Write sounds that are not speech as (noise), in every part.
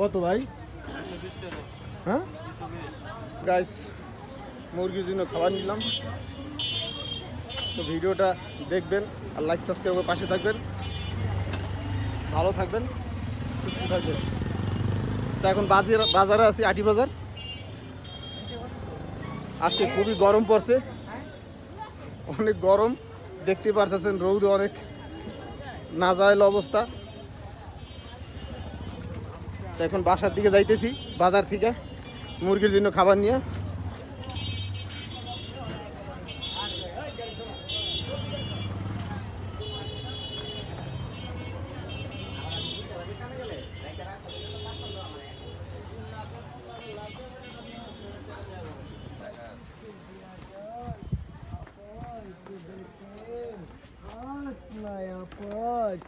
কত ভাই? হ্যাঁ? গাইস মুরগির জন্য খাবার নিলাম। তো ভিডিওটা দেখবেন আর লাইক সাবস্ক্রাইব করে পাশে থাকবেন। ভালো থাকবেন, সুস্থ থাকবেন। তো এখন বাজার বাজারে আছি আটি বাজার। আজকে খুবই গরম পড়ছে। অনেক গরম, দেখতে পারতেছেন রৌদ অনেক। নাজাইল অবস্থা। তো এখন বাসার দিকে যাইতেছি বাজার থেকে মুরগির জন্য খাবার নিয়ে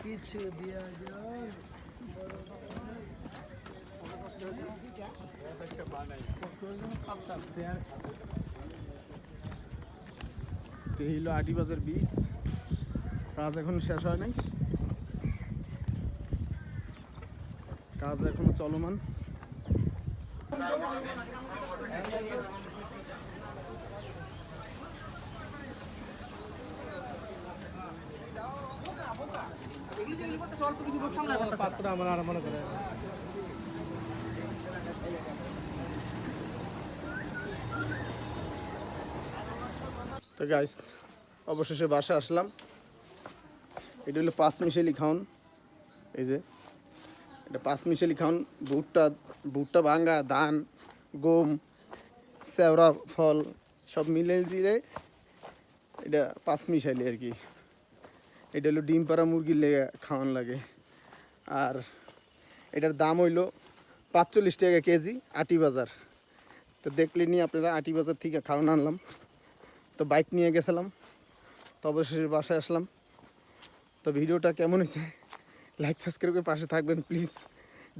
কিছু দিয়া যায় হলো আটি বাজার বীজ কাজ এখন শেষ হয় নাই। কাজ এখনও চলমান। আমার আর মনে করে। তো গাইস অবশেষে বাসা আসলাম। এটা হলো পাঁচ মিশেলি খাউন। এই যে, এটা পাঁচ মিশেলি খাউন। ভুট্টা ভুট্টা ভাঙ্গা, ধান, গম শ্যাওড়া ফল, সব মিলে দিলে এটা পাঁচ মিশালি আর কি। এটা হলো ডিম পাড়া মুরগির লেগে খাওয়ান লাগে। আর এটার দাম হইল পাঁচচল্লিশ টাকা কেজি আটি বাজার। তো দেখলে নিয়ে আপনারা আটি বাজার থেকে খাওয়ান আনলাম। তো বাইক নিয়ে গেছিলাম, তো অবশেষে বাসায় আসলাম। তো ভিডিওটা কেমন হয়েছে? লাইক সাবস্ক্রাইব করে পাশে থাকবেন প্লিজ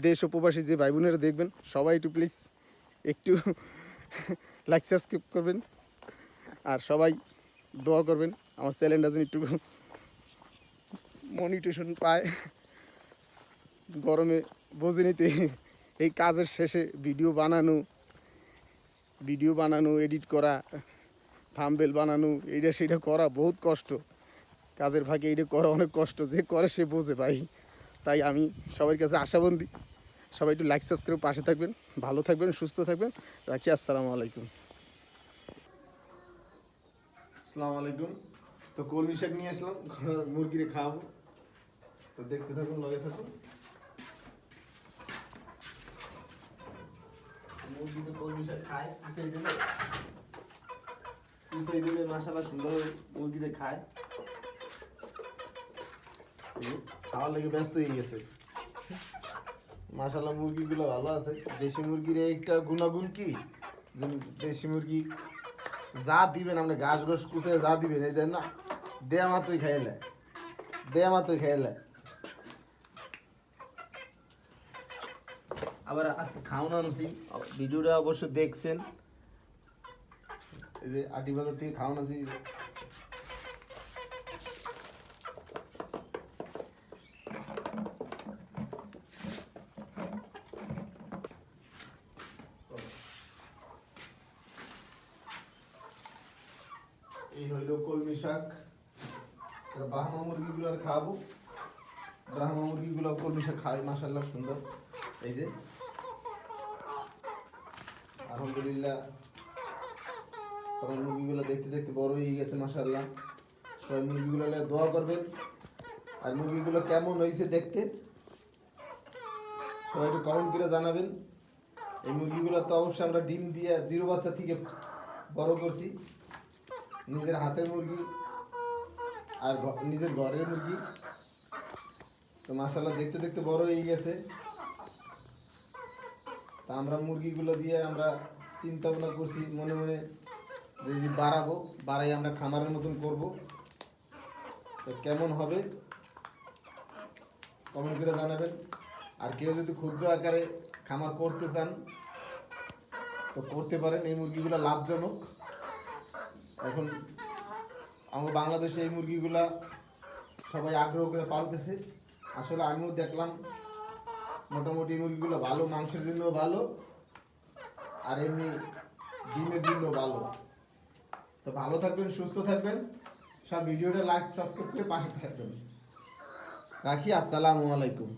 দেশ উপবাসী যে ভাই বোনেরা দেখবেন, সবাই একটু প্লিজ একটু (laughs) লাইক সাবস্ক্রাইব করবেন। আর সবাই দোয়া করবেন, আমার চ্যানেলটা যেন একটু মনিটেশন পায়। গরমে বোঝে নিতে এই কাজের শেষে ভিডিও বানানো ভিডিও বানানো এডিট করা থাম্বেল বানানো, এইটা সেটা করা বহুত কষ্ট। কাজের ফাঁকে এইটা করা অনেক কষ্ট, যে করে সে বোঝে ভাই। তাই আমি সবার কাছে আশাবন্দি। সবাই একটু লাইক সাবস্ক্রাইব পাশে থাকবেন। ভালো থাকবেন, সুস্থ থাকবেন। রাখি, আসসালামু আলাইকুম। আসসালামু আলাইকুম। তো কলমি শাক নিয়ে আসলাম মুরগিরে খাওয়াবো। তো দেখতে থাকুন, লগে থাকুন। মুরগি তো কলমি শাক খায় কুচাই দিলে। সুন্দর মুরগিতে খায়। খাওয়ার লেগে ব্যস্ত হয়ে গেছে। মুরগিগুলো ভালো আছে। দেশি মুরগির একটা গুণাগুণ কি? দেশি মুরগি যা দিবেন, আপনি ঘাস ঘাস কুচে যা দিবেন এই না, দেয়া মাত্রই খাইলে। দেয়া মাত্রই খাইলে। আবার আজকে খাওয়ানো আনছি। ভিডিওটা অবশ্য দেখছেন। এই যে আটি বাজার থেকে খাওয়ানো আনছি এই হইল কলমি শাক। এবার বাহামা মুরগিগুলো আর খাওয়াবো। ব্রাহ্মা মুরগিগুলো কলমি শাক খায় মাসাল্লাহ সুন্দর। এই যে। আলহামদুলিল্লাহ তখন মুরগিগুলো দেখতে দেখতে বড় হয়ে গেছে মাসাল্লাহ সবাই মুরগিগুলো দোয়া করবেন। আর মুরগিগুলো কেমন হয়েছে দেখতে? সবাই একটু কমেন্ট করে জানাবেন। এই মুরগিগুলো তো অবশ্যই আমরা ডিম দিয়ে জিরো বাচ্চা থেকে বড় করছি। নিজের হাতের মুরগি আর নিজের ঘরের মুরগি। তো মাসাল্লাহ দেখতে দেখতে বড় হয়ে গেছে। তা আমরা মুরগিগুলো দিয়ে আমরা চিন্তা ভাবনা করছি, মনে মনে যে যে বাড়াবো, বাড়াই আমরা খামারের মতন করব। তো কেমন হবে? কমেন্ট করে জানাবেন। আর কেউ যদি ক্ষুদ্র আকারে খামার করতে চান, তো করতে পারেন। এই মুরগিগুলো লাভজনক। এখন আমার বাংলাদেশে এই মুরগিগুলা সবাই আগ্রহ করে পালতেছে। আসলে আমিও দেখলাম, মোটামুটি মুরগিগুলো ভালো, মাংসের জন্য ভালো, আর এমনি ডিমের জন্য ভালো। তো ভালো থাকবেন, সুস্থ থাকবেন। সব ভিডিওটা লাইক সাবস্ক্রাইব করে পাশে থাকবেন। রাখি, আসসালামু আলাইকুম।